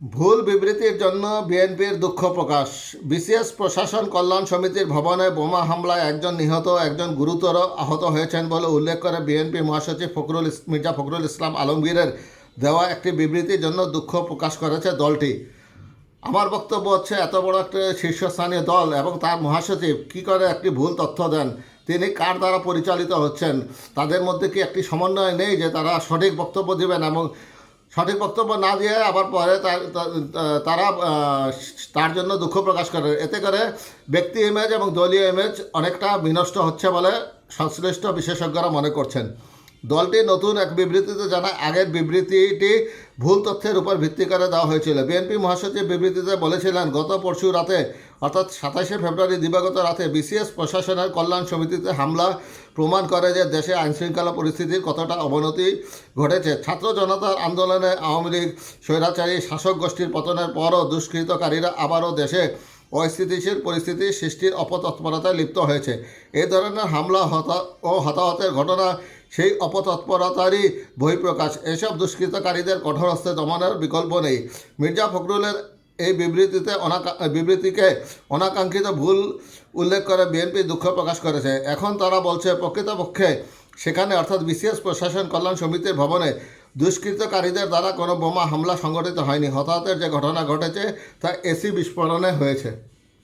ভুল বিবৃতির জন্য বিএনপির দুঃখ প্রকাশ। বিসিএস প্রশাসন কল্যাণ সমিতির ভবনে বোমা হামলায় একজন নিহত, একজন গুরুতর আহত হয়েছেন বলে উল্লেখ করে বিএনপি মহাসচিব ফখরুল মির্জা ফখরুল ইসলাম আলমগীরের দেওয়া একটি বিবৃতির জন্য দুঃখ প্রকাশ করেছে দলটি। আমার বক্তব্য হচ্ছে, এত বড় একটা শীর্ষস্থানীয় দল এবং তার মহাসচিব কি করে একটি ভুল তথ্য দেন? তিনি কার দ্বারা পরিচালিত হচ্ছেন? তাদের মধ্যে কি একটি সমন্বয় নেই যে তারা সঠিক বক্তব্য দেবেন এবং সঠিক বক্তব্য না দিয়ে আবার পরে তার- তারা জন্য দুঃখ প্রকাশ করে। এতে করে ব্যক্তি ইমেজ এবং দলীয় ইমেজ অনেকটা বিনষ্ট হচ্ছে বলে সংশ্লিষ্ট বিশেষজ্ঞরা মনে করছেন। দলটি নতুন এক বিবৃতিতে জানায় আগের বিবৃতিটি ভুল তথ্যের উপর ভিত্তি করে দেওয়া হয়েছিল। বিএনপি মহাসচিব বিবৃতিতে বলেছিলেন, গত পরশু রাতে অর্থাৎ সাতাশে ফেব্রুয়ারি দিবাগত রাতে বিসিএস প্রশাসনের কল্যাণ সমিতিতে হামলা প্রমাণ করে যে দেশে আইনশৃঙ্খলা পরিস্থিতির কতটা অবনতি ঘটেছে। ছাত্র জনতার আন্দোলনে আওয়ামী লীগ, স্বৈরাচারী, শাসক গোষ্ঠীর পতনের পরও দুষ্কৃতকারীরা আবারও দেশে অস্থিতিশীল পরিস্থিতি সৃষ্টির অপতৎপরতায় লিপ্ত হয়েছে। এ ধরনের হামলা হতা, ও হতাহতের ঘটনা সেই অপতৎপরতারই বহিঃপ্রকাশ। এসব দুষ্কৃতকারীদের কঠোর হস্তে দমনের বিকল্প নেই। মির্জা ফখরুলের এই বিবৃতিতে বিবৃতিকে অনাকাঙ্ক্ষিত ভুল উল্লেখ করে বিএনপি দুঃখ প্রকাশ করেছে। এখন তারা বলছে, প্রকৃতপক্ষে সেখানে অর্থাৎ বিশেষ প্রশাসন কল্যাণ সমিতির ভবনে দুষ্কৃতকারীদের দ্বারা কোনো বোমা হামলা সংঘটিত হয়নি। হতাহতের যে ঘটনা ঘটেছে, তা এসি বিস্ফোরণে হয়েছে।